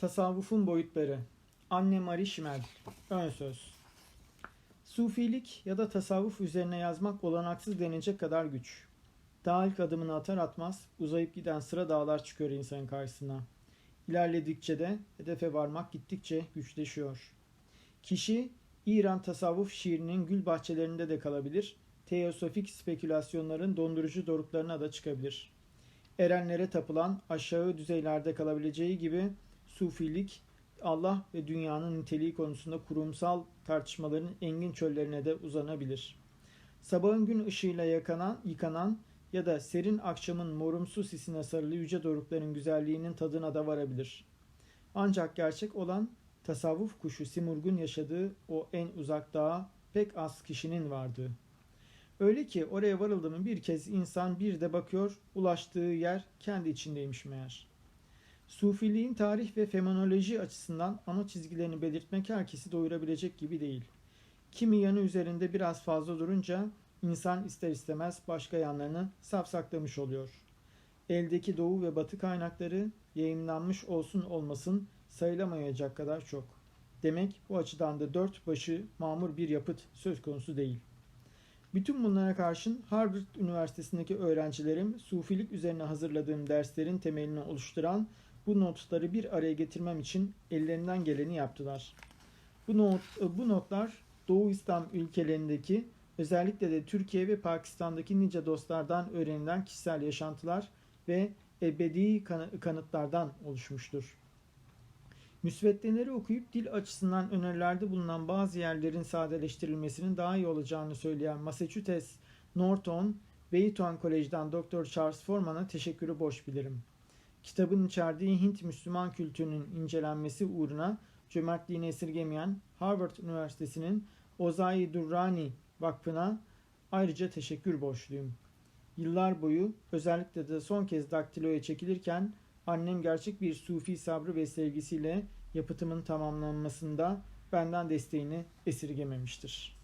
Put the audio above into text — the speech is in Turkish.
Tasavvufun boyutları. Anne Marie Schmel. Ön söz. Sufilik ya da tasavvuf üzerine yazmak olanaksız denilecek kadar güç. Daha ilk adımını atar atmaz uzayıp giden sıra dağlar çıkıyor insanın karşısına. İlerledikçe de hedefe varmak gittikçe güçleşiyor. Kişi İran tasavvuf şiirinin gül bahçelerinde de kalabilir, teosofik spekülasyonların dondurucu doruklarına da çıkabilir. Erenlere tapılan aşağı düzeylerde kalabileceği gibi sufilik Allah ve dünyanın niteliği konusunda kurumsal tartışmaların engin çöllerine de uzanabilir. Sabahın gün ışığıyla yakanan, yıkanan ya da serin akşamın morumsu sisine sarılı yüce dorukların güzelliğinin tadına da varabilir. Ancak gerçek olan tasavvuf kuşu Simurg'un yaşadığı o en uzak dağa pek az kişinin vardığı. Öyle ki oraya varıldı bir kez insan bir de bakıyor ulaştığı yer kendi içindeymiş meğer. Sufiliğin tarih ve fenomenoloji açısından ana çizgilerini belirtmek herkesi doyurabilecek gibi değil. Kimi yanı üzerinde biraz fazla durunca insan ister istemez başka yanlarını sapsaklamış oluyor. Eldeki doğu ve batı kaynakları yayınlanmış olsun olmasın sayılamayacak kadar çok. Demek bu açıdan da dört başı mamur bir yapıt söz konusu değil. Bütün bunlara karşın Harvard Üniversitesi'ndeki öğrencilerim sufilik üzerine hazırladığım derslerin temelini oluşturan bu notları bir araya getirmem için ellerinden geleni yaptılar. Bu, not, bu notlar Doğu İslam ülkelerindeki özellikle de Türkiye ve Pakistan'daki nice dostlardan öğrenilen kişisel yaşantılar ve ebedi kanıtlardan oluşmuştur. Müsveddeleri okuyup dil açısından önerilerde bulunan bazı yerlerin sadeleştirilmesinin daha iyi olacağını söyleyen Massachusetts Norton Wheaton Kolej'den Dr. Charles Forman'a teşekkürü borç bilirim. Kitabın içerdiği Hint Müslüman kültürünün incelenmesi uğruna cömertliğini esirgemeyen Harvard Üniversitesi'nin Ozai Durrani Vakfı'na ayrıca teşekkür borçluyum. Yıllar boyu özellikle de son kez daktiloya çekilirken annem gerçek bir sufi sabrı ve sevgisiyle yapıtımın tamamlanmasında benden desteğini esirgememiştir.''